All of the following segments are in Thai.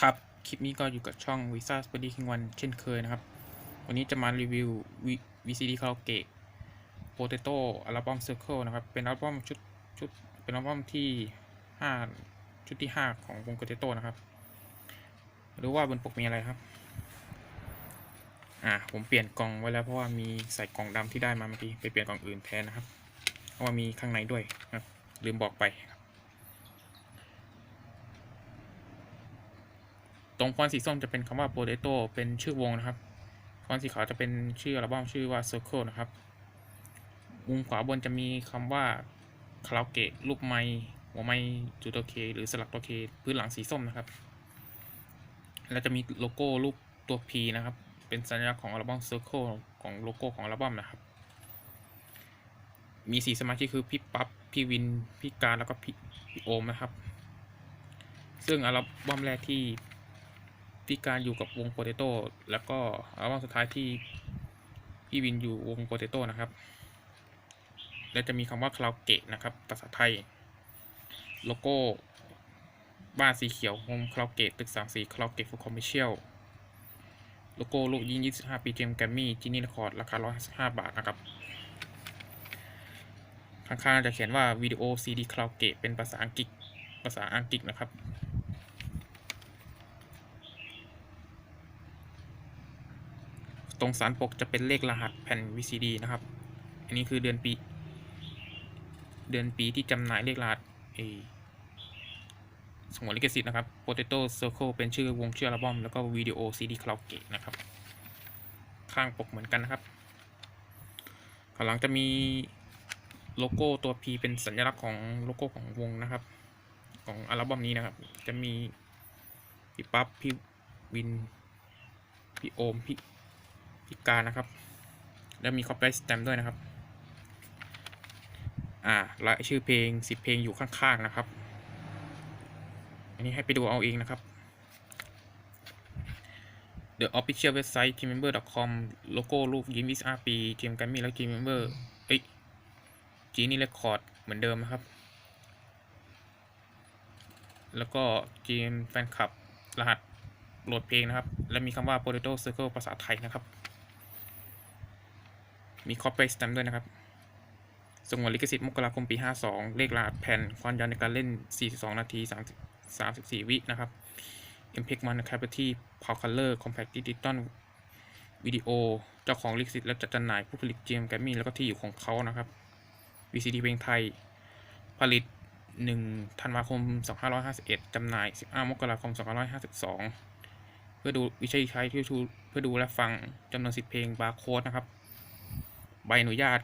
ครับ คลิปนี้ก็อยู่กับช่อง Visa s p e d y King One เช่นเคยนะครับ วันนี้จะมารีวิว V- VCD Karaoke Potato อัลบั้ม Circle นะครับ เป็นอัลบั้มชุดชุดเป็นอัลบั้มที่ 5 ชุดที่ 5 ของวง Potato นะครับ หรือว่าบนปกมีอะไรครับ อ่า ผมเปลี่ยนกล่องไว้แล้วเพราะว่ามีใส่กล่องดำที่ได้มาเมื่อกี้ไปเปลี่ยนกล่องอื่นแทนนะครับ เพราะว่ามีข้างในด้วยนะครับ ลืมบอกไปครับ ตรงฟอนต์สีส้มจะเป็นคำว่า potato เป็นชื่อวงนะครับ ฟอนต์สีขาวจะเป็นชื่ออัลบั้มชื่อว่า circle นะครับ มุมขวาบนจะมีคำว่าคาราโอเกะลูกไม้หัวไม้จุดตัวเคหรือสลักตัวเคพื้นหลังสีส้มนะครับ แล้วจะมีโลโก้รูปตัว P นะครับ เป็นสัญลักษณ์ของอัลบั้ม circle ของโลโก้ของอัลบั้มนะครับ มีสีสมาชิกคือพี่ปั๊บพี่วิน พี่การแล้วก็พี่พี่โอมนะครับ ซึ่งอัลบั้มแรกที่ พี่การอยู่กับวงโปเตโต้แล้วก็อัลบั้มสุดท้ายที่พี่วินอยู่วงโปเตโต้นะครับ และจะมีคำว่าคราโอเกะนะครับภาษาไทย โลโก้บ้านสีเขียวโฮมคราโอเกะตึกสามสีคราโอเกะฟูคอมเมอร์เชียลโลโก้ลูกยิง25 ปีเจมแกรมมี่จินี่เรคคอร์ดราคา 155 บาทนะครับ ข้างๆจะเขียนว่าวิดีโอซีดีคราโอเกะเป็นภาษาอังกฤษภาษาอังกฤษนะครับ ตรงสารปกจะเป็นเลขรหัสแผ่น VCD นะครับ อันนี้คือเดือนปี เดือนปีที่จำหน่ายเลขรหัสเอสงวนลิขสิทธิ์นะครับ Potato Circle เป็นชื่อวงชื่ออัลบั้มแล้วก็วิดีโอ CD คาราโอเกะนะครับ ข้างปกเหมือนกันนะครับข้างหลังจะมีโลโก้ตัว P เป็นสัญลักษณ์ของโลโก้ของวงนะครับ ของอัลบั้มนี้นะครับ จะมีพี่ปั๊บพี่วินพี่โอมพี่ พิการนะครับ แล้วมี copyright stamp ด้วยนะครับ อ่ารายชื่อเพลงสิบเพลงอยู่ข้างๆนะครับ อันนี้ให้ไปดูเอาเองนะครับ The official website teammember.com โลโก้รูปยิ้มวิสอาปีทีมกันมีแล้ว teammember เอ้ยจีนี่เรคคอร์ดเหมือนเดิมนะครับ แล้วก็จีมแฟนคลับรหัสโหลดเพลงนะครับ และมีคำว่า potato circle ภาษาไทยนะครับ มี copy stamp ด้วยนะครับสงวนลิขสิทธิ์มกราคมปี 52 เลขรหัสแผ่น ความยาวในการเล่น 42 นาที 30 34 วินะครับ MPEG One Capacity Power Color Compact Digital Video เจ้าของลิขสิทธิ์และจัดจำหน่ายผู้ผลิต GM g a m m y แล้วก็ที่อยู่ของเขานะครับ VCD เพลงไทย ผลิต 1 ธันวาคม 2551 จำหน่าย 15 มกราคม 2552 เพื่อดูวิชัยใช้ที่เพื่อดูและฟังจำนวนสิทธิ์เพลงบาร์โค้ดนะครับ ใบอนุญาต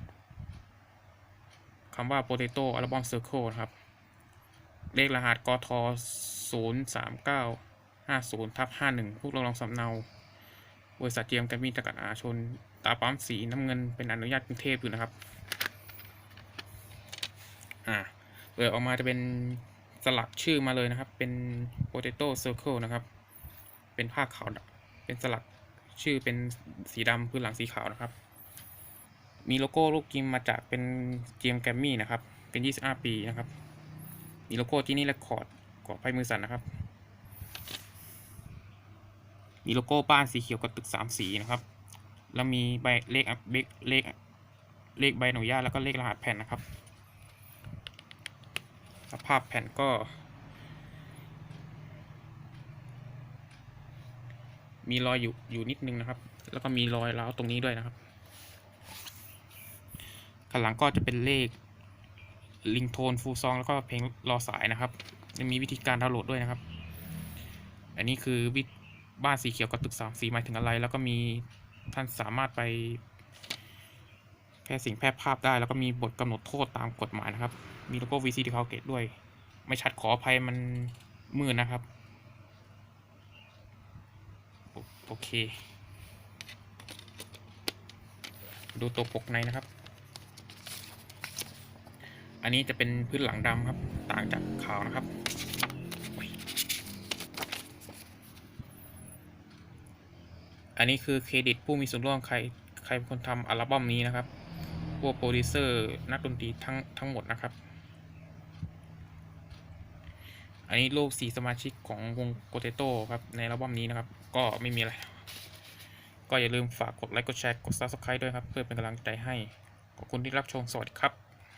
คำว่า Potato Album Circle นะครับ เลขรหัสกท0 3 9 5 0ทับ51ผู้รับรองสำเนา บริษัทเจียมกันมีจำกัดมหาชน ตาปั๊มสีน้ำเงินเป็นอนุญาตกรุงเทพอยู่นะครับ อ่าเปิดออกมาจะเป็นสลักชื่อมาเลยนะครับ เป็น Potato Circle นะครับ เป็นผ้าขาวเป็นสลักชื่อเป็นสีดำพื้นหลังสีขาวนะครับ มีโลโก้ลูกกิมมาจากเป็นเจมแกรมมี่นะครับ เป็น 25 ปีนะครับ มีโลโก้ที่นี่เรคคอร์ดกว่าไพ่มือสั่นนะครับ มีโลโก้บ้านสีเขียวกับตึกสามสีนะครับ แล้วมีใบเลขเลขเลขเลขใบอนุญาตแล้วก็เลขรหัสแผ่นนะครับ สภาพแผ่นก็ มีรอยอยู่อยู่นิดนึงนะครับ แล้วก็มีรอยร้าวตรงนี้ด้วยนะครับ ข้างหลังก็จะเป็นเลขลิงโทนฟูซองแล้วก็เพลงรอสายนะครับยังมีวิธีการดาวน์โหลดด้วยนะครับ อันนี้คือวิบ้านสีเขียวกับตึกสามสีหมายถึงอะไร แล้วก็มีท่านสามารถไปแพร่สิ่งแพร่ภาพได้ แล้วก็มีบทกำหนดโทษตามกฎหมายนะครับ มีโลโก้ VCD c a l c a t e ด้วย ไม่ชัดขออภัยมันมืดนะครับ โอเค ดูตัวปกในนะครับ อันนี้จะเป็นพื้นหลังดำครับ ต่างจากขาวนะครับ อันนี้คือเครดิตผู้มีส่วนร่วมใครใครเป็นคนทำอัลบั้มนี้นะครับ พวกโปรดิวเซอร์นักดนตรีทั้งทั้งหมดนะครับ อันนนี้ลูกสีสมาชิกของวงโกเตโต้ครับ ในอัลบั้มนี้นะครับ ก็ไม่มีอะไร ก็อย่าลืมฝากกดไลค์ กดแชร์ กด Subscribe ด้วยครับ เพื่อเป็นกำลังใจให้ ขอบคุณที่รับชม สวัสดีครับ